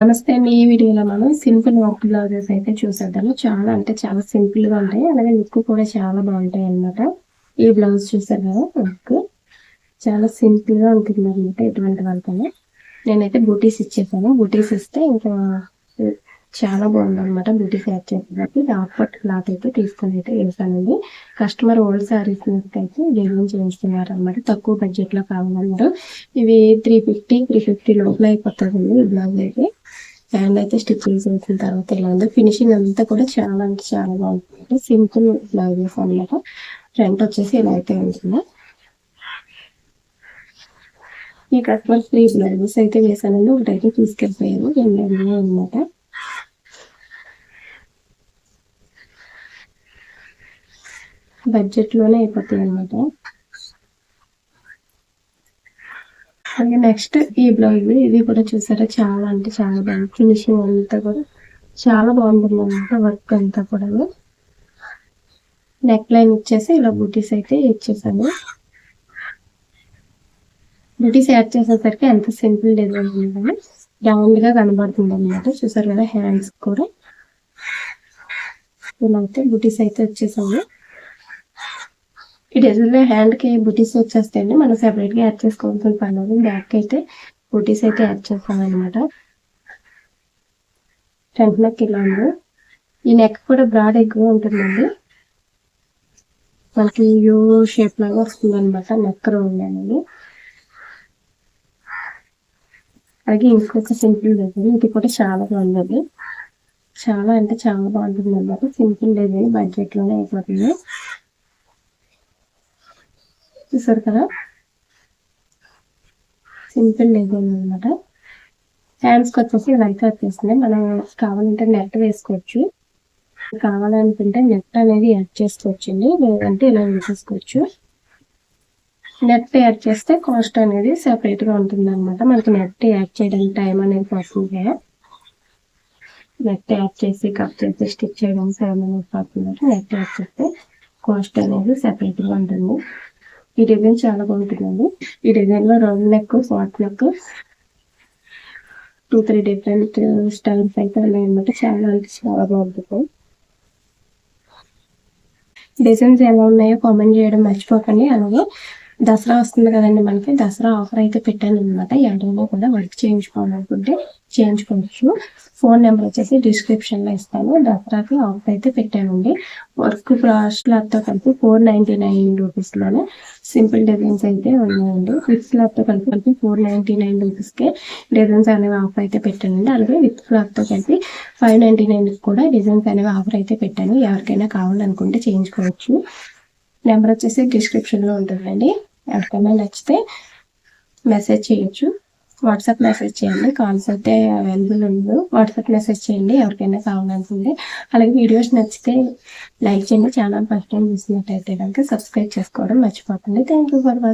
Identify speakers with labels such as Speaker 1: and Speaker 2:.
Speaker 1: నమస్తే మీ ఈ వీడియోలో మనం సింపుల్ వర్క్ బ్లౌజెస్ అయితే చూసేద్దాము. చాలా అంటే చాలా సింపుల్గా ఉంటాయి. అలాగే లుక్ కూడా చాలా బాగుంటాయి అన్నమాట. ఈ బ్లౌజ్ చూసారు? కదా వర్క్ చాలా సింపుల్గా ఉంటుంది అనమాట ఎటువంటి వాళ్ళకైనా. నేనైతే బూటీస్ ఇచ్చేసాను. బూటీస్ ఇస్తే ఇంకా చాలా బాగుంది అనమాట శారీ యాడ్ చేసేసరికి డాక్ పట్ క్లాత్ అయితే తీసుకొని అయితే వేసానండి కస్టమర్ ఓల్డ్ శారీస్ అయితే డిజైన్ చేయిస్తున్నారు అనమాట తక్కువ బడ్జెట్లో కావాలన్నారు ఇవి త్రీ ఫిఫ్టీ త్రీ ఫిఫ్టీ లోపల అయిపోతుందండి ఈ బ్లౌజ్ అయితే. హ్యాండ్ అయితే స్టిచ్ చేసిన తర్వాత ఇలా ఉంది ఫినిషింగ్ అంతా కూడా చాలా అంటే చాలా బాగుంటుంది. సింపుల్ బ్లౌజెస్ అనమాట ఫ్రంట్ వచ్చేసి ఇలా అయితే ఉంటుంది. ఈ కస్టమర్ ఫ్రీ బ్లౌజెస్ అయితే వేసానండి ఒకటైతే తీసుకెళ్ళిపోయారు. రెండు అనమాట బడ్జెట్లోనే అయిపోతాయి అనమాట అలాగే నెక్స్ట్ ఈ బ్లౌజ్ ఇది కూడా చూసారా? చాలా అంటే చాలా బాగుంది. ఫినిషింగ్ అంతా కూడా చాలా బాగుంటుంది అనమాట వర్క్ అంతా కూడా నెక్ లైన్ ఇచ్చేసి ఇలా బూటీస్ అయితే ఇచ్చేసాను. బూటీస్ యాడ్ చేసేసరికి ఎంత సింపుల్ డిజైన్ ఉందని రౌండ్గా కనబడుతుంది అనమాట చూసారు కదా హ్యాండ్స్ కూడా. ఇలా అయితే బూటీస్ అయితే వచ్చేసాము ఈ డిజైన్లో హ్యాండ్కి బుటీస్ వచ్చేస్తాయండి మనం సెపరేట్గా యాడ్ చేసుకోవాల్సిన పని బ్యాక్ అయితే బుటీస్ అయితే యాడ్ చేస్తాం అనమాట ఫ్రంట్ నెక్ ఇలా ఉంది. ఈ నెక్ కూడా బ్రాడ్ ఎక్కువ ఉంటుందండి. మనకి యూ షేప్ లాగా వస్తుంది అనమాట నెక్ రౌండ్ అనేది. అలాగే ఇంకొక సింపుల్ డిజైన్ ఇది కూడా చాలా బాగుంది చాలా అంటే చాలా బాగుంటుంది అనమాట సింపుల్ డిజైన్ బడ్జెట్లోనే అయిపోతుంది. చూసారు కదా? సింపుల్ డిజైన్ అనమాట హ్యాండ్స్కి వచ్చేసి ఇదంతా వచ్చేసింది. మనం కావాలంటే నెట్ వేసుకోవచ్చు. కావాలనుకుంటే నెట్ అనేది యాడ్ చేసుకోవచ్చండి. లేదంటే ఇలా వేసేసుకోవచ్చు నెట్ యాడ్ చేస్తే కాస్ట్ అనేది సపరేట్గా ఉంటుంది అనమాట మనకి నెట్ యాడ్ చేయడానికి టైం అనేది పడుతుంది. నెట్ యాడ్ చేసి కట్ చేసి స్టిచ్ చేయడానికి టైం అనేది పడుతుంది. నెట్ యాడ్ చేస్తే కాస్ట్ అనేది సపరేట్గా ఉంటుంది. ఈ డిజైన్ చాలా బాగుంటుందండి. ఈ డిజైన్లో round neck short neck two three different styles అయితే ఉన్నాయన్నమాట. చాలా అంటే చాలా బాగుంటుంది. డిజైన్స్ ఎలా ఉన్నాయో కామెంట్ చేయడం మర్చిపోకండి. అలాగే దసరా వస్తుంది కదండి మనకి. దసరా ఆఫర్ అయితే పెట్టాను అనమాట ఎవరైనా కూడా వర్క్ చేయించుకోవాలనుకుంటే. చేయించుకోవచ్చు. ఫోన్ నెంబర్ వచ్చేసి డిస్క్రిప్షన్లో ఇస్తాను. దసరాకి ఆఫర్ అయితే పెట్టానండి. వర్క్తో కలిపి ఫోర్ నైన్టీ నైన్ రూపీస్లోనే సింపుల్ డిజైన్స్ అయితే ఉన్నాయండి. విత్తో కలిపి కలిపి ఫోర్ నైన్టీ నైన్ రూపీస్ కే డిజైన్స్ అనేవి ఆఫర్ అయితే పెట్టానండి. అలాగే విత్తో కలిపి ఫైవ్ నైన్టీ నైన్ కూడా డిజైన్స్ అనేవి ఆఫర్ అయితే పెట్టాను. ఎవరికైనా కావాలనుకుంటే చేయించుకోవచ్చు. నెంబర్ వచ్చేసి డిస్క్రిప్షన్లో ఉంటుందండి. ఎవరికైనా నచ్చితే మెసేజ్ చేయొచ్చు. వాట్సాప్ మెసేజ్ చేయండి. కాల్స్ అయితే అవైలబుల్ ఉండదు వాట్సాప్ మెసేజ్ చేయండి. ఎవరికైనా కావాలనుకుంటే అలాగే వీడియోస్ నచ్చితే లైక్ చేయండి. ఛానల్ ఫస్ట్ టైం చూసినట్టయితే కనుక సబ్స్క్రైబ్ చేసుకోవడం మర్చిపోతుంది థ్యాంక్ యూ ఫర్